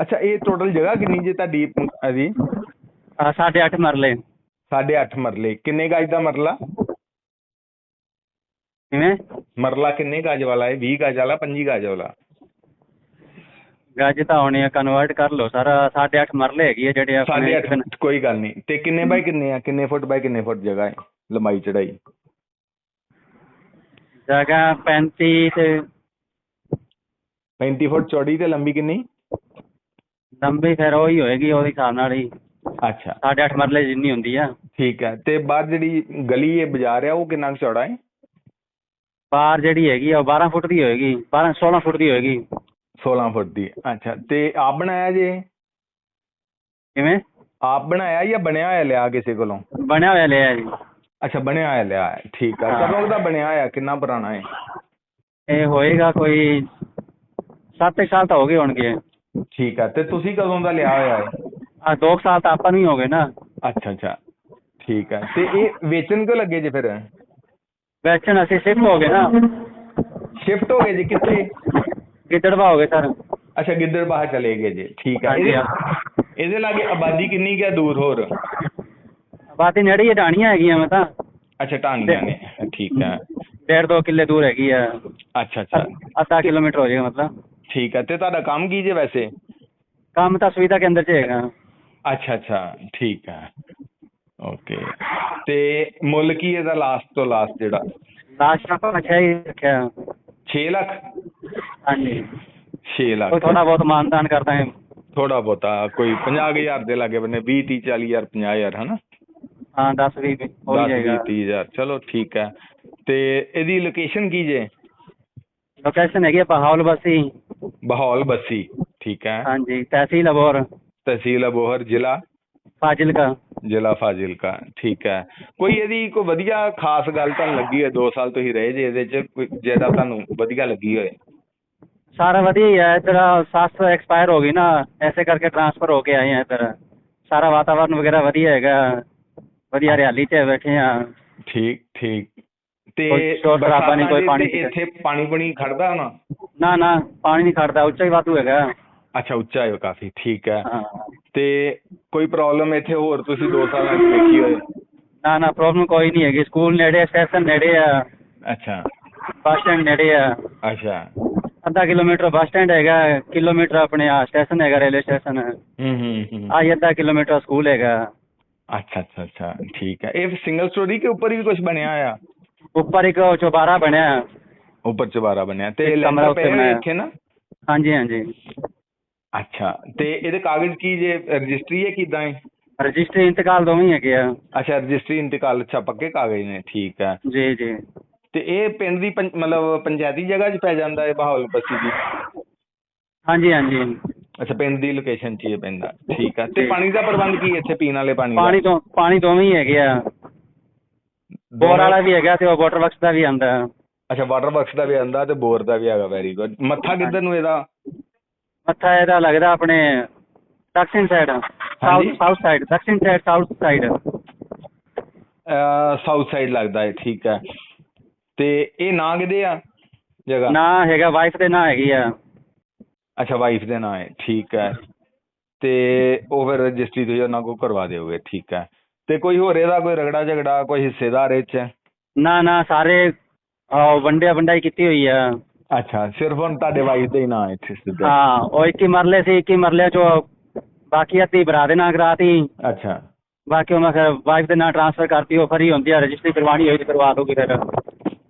ਅੱਛਾ ਇਹ ਟੋਟਲ ਜਗ੍ਹਾ ਕਿੰਨੀ ਜੇ ਤੁਹਾਡੀ ਅਹ ਜੀ ਆ ਸਾਢੇ ਅੱਠ ਮਰਲੇ। ਸਾਢੇ ਅੱਠ ਮਰਲੇ। ਕਿੰਨੇ ਗਜ ਦਾ ਮਰਲਾ? ਕਿਵੇਂ? ਮਰਲਾ ਕਿੰਨੇ ਗਜ ਵਾਲਾ ਹੈ? 20 ਗਜ ਵਾਲਾ 25 ਗਜ ਵਾਲਾ? ਗੱਜ ਤਾਂ ਹੋਣੇ ਆ ਕਨਵਰਟ ਕਰ ਲਓ ਸਾਰਾ। ਸਾਢੇ ਅੱਠ ਮਰਲੇ ਹੈਗੀ ਆ ਜਿਹੜੇ ਆਪਣੇ ਸਾਢੇ ਅੱਠ ਕੋਈ ਗੱਲ ਨਹੀਂ। ਤੇ ਕਿੰਨੇ ਬਾਈ ਕਿੰਨੇ ਆ? ਕਿੰਨੇ ਫੁੱਟ ਬਾਈ ਕਿੰਨੇ ਫੁੱਟ ਜਗ੍ਹਾ ਹੈ? ਲੰਬਾਈ ਚੜਾਈ ਜਗ੍ਹਾ 35 ਤੇ 35 ਫੁੱਟ ਚੌੜੀ ਤੇ ਲੰਬੀ ਕਿੰਨੀ? ਲੰਬੀ ਫਿਰ ਉਹੀ ਹੋਏਗੀ ਉਹਦੇ ਹਿਸਾਬ ਨਾਲ ਹੀ। ਅੱਛਾ। ਸਾਢੇ ਅੱਠ ਮਰਲੇ ਜਿੰਨੀ ਹੁੰਦੀ ਆ। ਠੀਕ ਹੈ ਤੇ ਬਾਹਰ ਜਿਹੜੀ ਗਲੀ ਹੈ ਬਾਜ਼ਾਰ ਆ ਉਹ ਕਿੰਨਾ ਕੁ ਚੌੜਾ ਹੈ? ਬਾਹਰ ਜਿਹੜੀ ਹੈਗੀ ਆ ਉਹ 12 ਫੁੱਟ ਦੀ ਹੋਏਗੀ 12 16 ਫੁੱਟ ਦੀ ਹੋਏਗੀ। 16 ਫੁੱਟ ਦੀ ਅੱਛਾ ਤੇ ਆਪ ਬਣਾਇਆ ਜੇ? ਕਿਵੇਂ? ਆਪ ਬਣਾਇਆ ਜਾਂ ਬਣਿਆ ਹੋਇਆ ਲਿਆ ਕਿਸੇ ਕੋਲੋਂ? ਬਣਿਆ ਹੋਇਆ ਲਿਆ ਜੀ। ਅੱਛਾ ਬਣਿਆ ਹੋਇਆ ਲਿਆ ਹੈ ਠੀਕ ਹੈ ਹਾਂ। ਕਦੋਂ ਦਾ ਬਣਿਆ ਹੋਇਆ ਕਿੰਨਾ ਪੁਰਾਣਾ ਹੈ? ਇਹ ਹੋਏਗਾ ਕੋਈ 7 ਸਾਲ ਤਾਂ ਹੋ ਗਏ ਹੋਣਗੇ। ਠੀਕ ਹੈ ਤੇ ਤੁਸੀਂ ਕਦੋਂ ਦਾ ਲਿਆ ਹੋਇਆ ਹੈ ਆ 2 ਸਾਲ ਤਾਂ ਆਪਾਂ ਨੂੰ ਹੀ ਗਏ ਨਾ। ਅੱਛਾ ਅੱਛਾ ਠੀਕ ਹੈ ਤੇ ਇਹ ਵੇਚਣ ਕਿਉਂ ਲੱਗੇ ਜੇ ਫਿਰ? ਵੇਚਣ ਅਸੀਂ ਸ਼ਿਫਟ ਹੋ ਗਏ ਨਾ। ਸ਼ਿਫਟ ਹੋ ਗਏ ਜੀ ਕਿੱਥੇ? ਗਿੱਦੜਵਾ ਹੋ ਗਏ ਸਰ। ਅੱਛਾ ਗਿੱਦੜ ਬਾਹਰ ਚਲੇ ਗਏ ਜੀ ਠੀਕ ਹਾਂਜੀ, ਇਹਦੇ ਇਹਦੇ ਲਾਗੇ ਆਬਾਦੀ ਕਿੰਨੀ ਕੁ ਹੈ ਦੂਰ ਹੋਰ? ਬਾਤੀ ਨੇੜੇ ਹੀ ਢਾਣੀਆਂ ਹੈਗੀਆਂ ਮੈਂ ਤਾਂ। ਅੱਛਾ ਢਾਣੀਆਂ ਨੇ ਠੀਕ ਹੈ ਡੇਢ ਦੋ ਕਿੱਲੇ ਦੂਰ ਹੈਗੀ ਆ। ਅੱਛਾ ਅੱਛਾ। ਅੱਧਾ ਕਿਲੋਮੀਟਰ ਹੋ ਜਾਏਗਾ ਮਤਲਬ। ਠੀਕ ਹੈ ਤੇ ਤੁਹਾਡਾ ਕੰਮ ਕੀ ਜੇ ਵੈਸੇ? ਕੰਮ ਤਾਂ ਸੁਵਿਧਾ ਕੇਂਦਰ 'ਚ ਹੈਗਾ। ਅੱਛਾ ਅੱਛਾ ਠੀਕ ਹੈ। ਓਕੇ ਤੇ ਮੁੱਲ ਕੀ ਇਹਦਾ ਲਾਸਟ ਤੋਂ ਲਾਸਟ ਜਿਹੜਾ? ਲਾਸਟ ਆਪਾਂ ਅੱਛਾ ਹੀ ਰੱਖਿਆ। 6 ਲੱਖ? ਹਾਂਜੀ। 6 ਲੱਖ। ਕੋਈ ਥੋੜਾ ਬਹੁਤ ਮਾਨਦਾਨ ਕਰਦਾ ਹੈ। ਥੋੜਾ ਬਹੁਤਾ ਕੋਈ 50000 ਦੇ ਲਾਗੇ ਬੰਨੇ 20 30 40000 50000 ਹਨਾ? ਹਾਂ 10 20 ਹੋ 10 ਜਾਏਗਾ 20 30000 ਚਲੋ ਠੀਕ ਹੈ। ਤੇ ਇਹਦੀ ਲੋਕੇਸ਼ਨ ਕੀ ਜੇ? ਲੋਕੇਸ਼ਨ ਹੈਗੀ ਆ ਪਹਾਉਲ ਬਸੀ। ਬਹੌਲ ਬੱਸੀ। ਠੀਕ ਹੈ? ਹਾਂਜੀ ਤਹਿਸੀਲ ਅਬੋਰ ਤਹਿਸੀਲ ਅਬੋਹਰ ਜ਼ਿਲ੍ਹਾ? ਫਾਜ਼ਿਲਕਾ। ਜ਼ਿਲ੍ਹਾ ਫਾਜ਼ਿਲਕਾ ਠੀਕ ਹੈ। ਕੋਈ ਇਹਦੀ ਕੋਈ ਵਧੀਆ ਖਾਸ ਗੱਲ ਤੁਹਾਨੂੰ ਲੱਗੀ ਹੈ 2 ਸਾਲ ਤੁਸੀਂ ਰਹੇ ਜੇ ਇਹਦੇ ਚ ਕੋਈ ਜਿਹੜਾ ਤੁਹਾਨੂੰ ਵਧੀਆ ਲੱਗੀ ਹੋਏ? ਸਾਰਾ ਵਧੀਆ ਹੀ ਹੈ ਇੱਧਰ ਸੱਸ ਐਕਸਪਾਇਰ ਹੋ ਗਈ ਨਾ ਐਸੇ ਕਰਕੇ ਟ੍ਰਾਂਸਫਰ ਹੋ ਕੇ ਆਏ ਆ ਇੱਧਰ। ਸਾਰਾ ਵਾਤਾਵਰਨ ਵਗੈਰਾ ਵਧੀਆ ਹੈਗਾ ਵਧੀਆ ਹਰਿਆਲੀ 'ਚ ਬੈਠੇ ਆ। ਠੀਕ ਠੀਕ। ਤੇ ਸ਼ੋਰ ਸ਼ਰਾਬਾ ਨਹੀਂ, ਕੋਈ ਪਾਣੀ ਇੱਥੇ ਪਾਣੀ ਪਣੀ ਖੜਦਾ ਹੋਣਾ? ਨਾ ਨਾ ਪਾਣੀ ਨਹੀਂ ਖੜਦਾ ਉੱਚਾ ਹੀ ਵਾਧੂ ਹੈਗਾ। ਅੱਛਾ ਉੱਚਾ ਹੈ ਕਾਫੀ ਠੀਕ ਹੈ। ਤੇ ਕੋਈ ਪ੍ਰੋਬਲਮ ਇੱਥੇ ਹੋਰ ਤੁਸੀਂ 2 ਸਾਲਾਂ ਚ ਦੇਖੀ ਹੋਏ? ਨਾ ਨਾ ਪ੍ਰੋਬਲਮ ਕੋਈ ਨਹੀਂ ਹੈਗੀ। ਸਕੂਲ ਨੇੜੇ ਸਟੇਸ਼ਨ ਨੇੜੇ ਆ। ਅੱਛਾ। ਬੱਸ ਸਟੈਂਡ ਨੇੜੇ ਆ। ਅੱਛਾ। ਅੱਧਾ ਕਿਲੋਮੀਟਰ ਬੱਸ ਸਟੈਂਡ ਹੈਗਾ ਕਿਲੋਮੀਟਰ ਆਪਣੇ ਆ ਸਟੇਸ਼ਨ ਹੈਗਾ ਰੇਲਵੇ ਸਟੇਸ਼ਨ ਹੂੰ ਹੂੰ ਹੂੰ। ਆਹੀ ਅੱਧਾ ਕਿਲੋਮੀਟਰ ਸਕੂਲ ਹੈਗਾ। ਅੱਛਾ ਅੱਛਾ ਅੱਛਾ ਠੀਕ ਹੈ। ਇਹ ਸਿੰਗਲ ਸਟੋਰੀ ਕੇ ਉੱਪਰ ਵੀ ਕੁਝ ਬਣਿਆ ਆ ਉੱਪਰ ਇੱਕ ਚੁਬਾਰਾ ਬਣਿਆ। ਉੱਪਰ ਚੁਬਾਰਾ ਬਣਿਆ। ਤੇ ਕਮਰਾ ਉੱਤੇ ਬਣਾਇਆ। ਇੱਥੇ ਨਾ? ਹਾਂਜੀ ਹਾਂਜੀ। ਅੱਛਾ ਤੇ ਇਹਦੇ ਕਾਗਜ਼ ਕੀ ਜੇ ਰਜਿਸਟਰੀ ਹੈ ਕਿਦਾਂ ਹੈ ਰਜਿਸਟਰੀ ਇੰਤਕਾਲ ਦੋਵੇਂ ਹੀ ਹੈਗੇ ਆ। ਅੱਛਾ ਰਜਿਸਟਰੀ ਇੰਤਕਾਲ ਅੱਛਾ ਪੱਕੇ ਕਾਗਜ਼ ਨੇ ਠੀਕ ਹੈ। ਜੀ ਜੀ। ਤੇ ਇਹ ਪਿੰਡ ਦੀ ਮਤਲਬ ਪੰਚਾਇਤੀ ਜਗ੍ਹਾ 'ਚ ਪੈ ਜਾਂਦਾ ਹੈ ਬਹਾਵਲ ਬੱਸੀ ਦੀ? ਹਾਂਜੀ ਹਾਂਜੀ। ਅੱਛਾ ਪਿੰਡ ਦੀ ਲੋਕੇਸ਼ਨ 'ਚ ਹੀ ਇਹ ਪੈਂਦਾ ਠੀਕ ਹੈ ਤੇ। ਪਾਣੀ ਦਾ ਪ੍ਰਬੰਧ ਕੀ ਹੈ ਇੱਥੇ ਪੀਣ ਵਾਲੇ ਪਾਣੀ ਦਾ? ਪਾਣੀ ਤੋਂ ਪਾਣੀ ਦੋਵੇਂ ਹੀ ਹੈਗੇ ਆ। ਬੋਰ ਵਾਲਾ ਵੀ ਹੈਗਾ ਤੇ ਉਹ ਵਾਟਰ ਵਰਕਸ ਦਾ ਵੀ ਆਂਦਾ। ਅੱਛਾ ਵਾਟਰ ਬਾਕਸ ਦਾ ਵੀ ਆਂਦਾ ਤੇ ਬੋਰ ਦਾ ਵੀ ਹੈਗਾ ਵੈਰੀ ਗੁੱਡ ਮੱਥਾ ਕਿੱਧਰ ਨੂੰ ਇਹਦਾ? ਮੱਥਾ ਇਹਦਾ ਲੱਗਦਾ ਆਪਣੇ ਦਕਸ਼ਿਣ ਸਾਈਡ। ਸਾਊਥ ਸਾਊਥ ਸਾਈਡ ਦਕਸ਼ਿਣ side south side south side ਲੱਗਦਾ ਹੈ ਠੀਕ ਹੈ। ਤੇ ਇਹ ਨਾਂ ਕਿਹਦੇ ਆ ਜਗ੍ਹਾ? ਨਾ ਹੈਗਾ ਵਾਈਫ ਦੇ ਨਾਂ ਹੈਗੀ ਆ। ਅੱਛਾ ਵਾਈਫ ਦੇ ਨਾਂ ਹੈ ਠੀਕ ਹੈ। ਤੇ ਉਹ ਫਿਰ ਰਜਿਸਟਰੀ ਤੁਸੀਂ ਉਹਨਾਂ ਕੋਲ ਕਰਵਾ ਦਿਓਗੇ ਠੀਕ ਹੈ। ਤੇ ਕੋਈ ਹੋਰ ਇਹਦਾ ਕੋਈ ਰਗੜਾ ਝਗੜਾ ਕੋਈ ਹਿੱਸੇਦਾਰ ਇਹ 'ਚ? ਨਾ ਨਾ ਸਾਰੇ ਵੰਡਿਆ ਵੰਡਾਈ ਕੀਤੀ ਹੋਈ ਆ। ਅੱਛਾ ਸਿਰਫ ਹੁਣ ਤੁਹਾਡੇ ਵਾਈਫ ਦੇ ਹੀ ਨਾਂ ਹੈ ਇੱਥੇ ਸਿੱਧਾ। ਹਾਂ ਉਹ 21 ਮਰਲੇ ਸੀ 21 ਮਰਲੇ ਚੋਂ ਬਾਕੀ ਅੱਧੀ ਭਰਾ ਦੇ ਨਾਂ ਕਰਾਤੀ। ਅੱਛਾ। ਬਾਕੀ ਉਹਨਾਂ ਫਿਰ ਵਾਈਫ ਦੇ ਨਾਂ ਟ੍ਰਾਂਸਫਰ ਕਰਤੀ ਉਹ ਫਰੀ ਹੁੰਦੀ ਆ ਰਜਿਸਟਰੀ ਕਰਵਾਣੀ ਹੋਈ ਤੇ ਕਰਵਾ ਦੋਗੇ ਫਿਰ।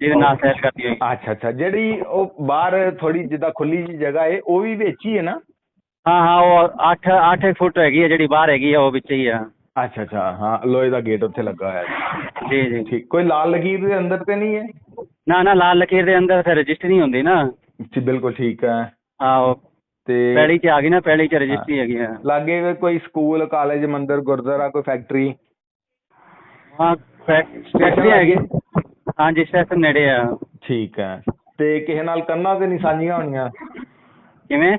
ਜਿਹਦੇ ਨਾਂ ਸੈਟ ਕਰਦੀ ਹੋਈ। ਅੱਛਾ ਅੱਛਾ ਜਿਹੜੀ ਉਹ ਬਾਹਰ ਥੋੜੀ ਜਿੱਦਾਂ ਖੁੱਲੀ ਜੀ ਜਗ੍ਹਾ ਹੈ ਉਹ ਵੀ ਵਿੱਚ ਹੀ ਹੈ ਨਾ? ਹਾਂ ਹਾਂ ਉਹ 8 8 ਫੁੱਟ ਹੈਗੀ ਆ ਜਿਹੜੀ ਬਾਹਰ ਹੈਗੀ ਆ ਉਹ ਵਿੱਚ ਹੀ ਆ। ਅੱਛਾ ਅੱਛਾ ਹਾਂ ਲੋਹੇ ਦਾ ਗੇਟ ਉੱਥੇ ਲੱਗਾ ਹੋਇਆ ਹੈ। ਜੀ ਜੀ। ਠੀਕ ਕੋਈ ਲਾਲ ਲਕੀਰ ਦੇ ਅੰਦਰ ਤੇ ਨਹੀਂ ਹੈ? ਨਾ ਨਾ ਲਾਲ ਲਕੀਰ ਦੇ ਅੰਦਰ ਫਿਰ ਰਜਿਸਟਰੀ ਹੁੰਦੀ ਨਾ। ਜੀ ਬਿਲਕੁਲ ਠੀਕ ਹੈ। ਆਹੋ। ਤੇ ਪੈਲੀ 'ਚ ਆ ਗਈ ਨਾ ਪੈਲੀ 'ਚ ਰਜਿਸਟਰੀ ਹੈਗੀ ਆ ਲਾਗੇ ਕੋਈ ਸਕੂਲ ਕਾਲਜ ਮੰਦਿਰ ਗੁਰਦੁਆਰਾ ਕੋਈ ਫੈਕਟਰੀ ਹਾਂ ਫੈਕਟਰੀ ਹੈਗੀ। ਹਾਂਜੀ ਸਟੇਸ਼ਨ ਨੇੜੇ ਆ। ਠੀਕ ਹੈ। ਤੇ ਕਿਸੇ ਨਾਲ ਕੰਨਾਂ ਤੇ ਨਹੀਂ ਸਾਂਝੀਆਂ ਹੋਣੀਆਂ? ਕਿਵੇਂ?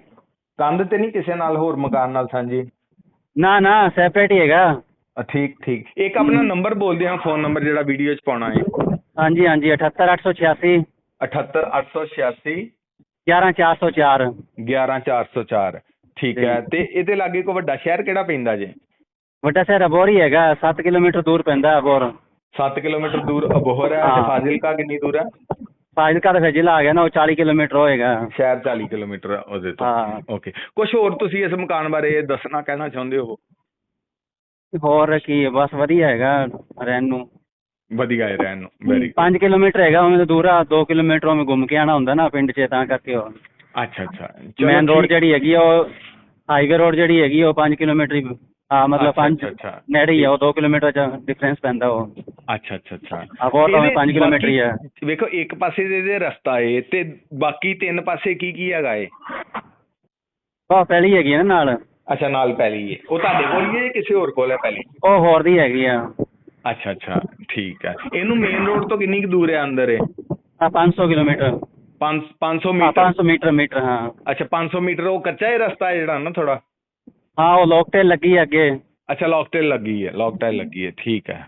ਕੰਧ ਤੇ ਨਹੀਂ ਕਿਸੇ ਨਾਲ ਹੋਰ ਮਕਾਨ ਨਾਲ ਸਾਂਝੀ? ਨਾ ਨਾ ਸੈਪਰੇਟ ਹੀ ਹੈਗਾ। ਠੀਕ ਠੀਕ। ਇੱਕ ਆਪਣਾ ਨੰਬਰ ਬੋਲਦੇ ਹਾਂ ਫੋਨ ਨੰਬਰ ਜਿਹੜਾ ਵੀਡੀਓ 'ਚ ਪਾਉਣਾ ਹੈ। ਹਾਂਜੀ ਹਾਂਜੀ 78886 78886 11404 11404 ਠੀਕ ਹੈ। ਤੇ ਇਹਦੇ ਲਾਗੇ ਕੋਈ ਵੱਡਾ ਸ਼ਹਿਰ ਕਿਹੜਾ ਪੈਂਦਾ ਜੇ? ਵੱਡਾ ਸ਼ਹਿਰ ਅਬੋਰ ਹੀ ਹੈਗਾ। 7 ਕਿਲੋਮੀਟਰ ਦੂਰ ਪੈਂਦਾ ਅਬੋਰ 7 ਕਿਲੋਮੀਟਰ ਦੂਰ ਅਬੋਹਰ ਹੈ। ਤੇ ਹਾਂ। ਫਾਜ਼ਿਲਕਾ ਕਿੰਨੀ ਦੂਰ ਹੈ? ਫਾਜ਼ਿਲਕਾ ਦਾ ਜ਼ਿਲ੍ਹਾ ਆ ਗਿਆ ਨਾ ਉਹ 40 ਕਿਲੋਮੀਟਰ ਹੋਏਗਾ ਸ਼ਹਿਰ 40 ਕਿਲੋਮੀਟਰ ਉਹਦੇ ਤੋਂ। ਹਾਂ। ਓਕੇ। ਕੁਝ ਹੋਰ ਤੁਸੀਂ ਇਸ ਮਕਾਨ ਬਾਰੇ ਦੱਸਣਾ ਕਹਿਣਾ ਚਾਹੁੰਦੇ ਹੋ? ਹੋਰ ਕੀ ਹੈ, ਬਸ ਵਧੀਆ ਹੈਗਾ ਰਹਿਣ ਨੂੰ ਵਧੀਆ ਹੈ ਰਹਿਣ ਨੂੰ ਵੈਰੀ 5 ਕਿਲੋਮੀਟਰ ਹੈਗਾ ਉਵੇਂ ਤਾਂ ਦੂਰ ਆ 2 ਕਿਲੋਮੀਟਰ ਉਵੇਂ ਘੁੰਮ ਕੇ ਆਣਾ ਹੁੰਦਾ ਨਾ ਪਿੰਡ 'ਚ ਤਾਂ ਕਰਕੇ ਉਹ। ਅੱਛਾ ਅੱਛਾ। ਮੇਨ ਰੋਡ ਜਿਹੜੀ ਹੈਗੀ ਆ ਉਹ ਹਾਈਵੇ ਰੋਡ ਜਿਹੜੀ ਹੈਗੀ ਆ ਉਹ 5 ਕਿਲੋਮੀਟਰ ਹੀ ਹਾਂ ਮਤਲਬ ਅੱਛਾ, 5 ਅੱਛਾ, ਅੱਛਾ। ਨੇੜੇ ਹੀ ਆ ਉਹ 2 ਕਿਲੋਮੀਟਰ ਚ ਡਿਫਰੈਂਸ ਪੈਂਦਾ ਉਹ। ਅੱਛਾ ਅੱਛਾ ਅੱਛਾ। ਆ ਬਹੁਤ ਉਵੇਂ ਇਹਦੇ 5 ਕਿਲੋਮੀਟਰ ਹੀ ਆ। ਵੇਖੋ ਇੱਕ ਪਾਸੇ ਦੇ ਰਸਤਾ ਏ ਤੇ ਬਾਕੀ ਤਿੰਨ ਪਾਸੇ ਕੀ ਕੀ ਹੈਗਾ ਏ? ਉਹ ਪਹਿਲੀ ਹੈਗੀ ਆ ਨਾ ਨਾਲ। ਅੱਛਾ ਨਾਲ ਪੈਲੀ ਏ। ਉਹ ਤੁਹਾਡੇ ਕੋਲ ਹੀ ਹੈ ਜਾਂ ਕਿਸੇ ਹੋਰ ਕੋਲ ਹੈ ਪੈਲੀ? ਉਹ ਹੋਰ ਦੀ ਹੈਗੀ ਆ। ਅੱਛਾ ਅੱਛਾ ਠੀਕ ਹੈ। ਇਹਨੂੰ ਮੇਨ ਰੋਡ ਤੋਂ ਕਿੰਨੀ ਕੁ ਦੂਰ ਹੈ ਅੰਦਰ ਇਹ? ਆ 500 ਕਿਲੋਮੀਟਰ। 5 500 ਹਾਂ ਮੀਟਰ 500 ਮੀਟਰ। ਮੀਟਰ ਹਾਂ। ਅੱਛਾ 500 ਮੀਟਰ ਉਹ ਕੱਚਾ ਹੀ ਰਸਤਾ ਹੈ ਜਿਹੜਾ ਨਾ ਥੋੜਾ ਹਾਂ ਉਹ ਲੋਕਟੇਲ ਲੱਗੀ ਅੱਗੇ। ਅੱਛਾ ਲੌਕਟੇਲ ਲੱਗੀ ਹੈ ਲੌਕਟੇਲ ਲੱਗੀ ਹੈ ਠੀਕ ਹੈ।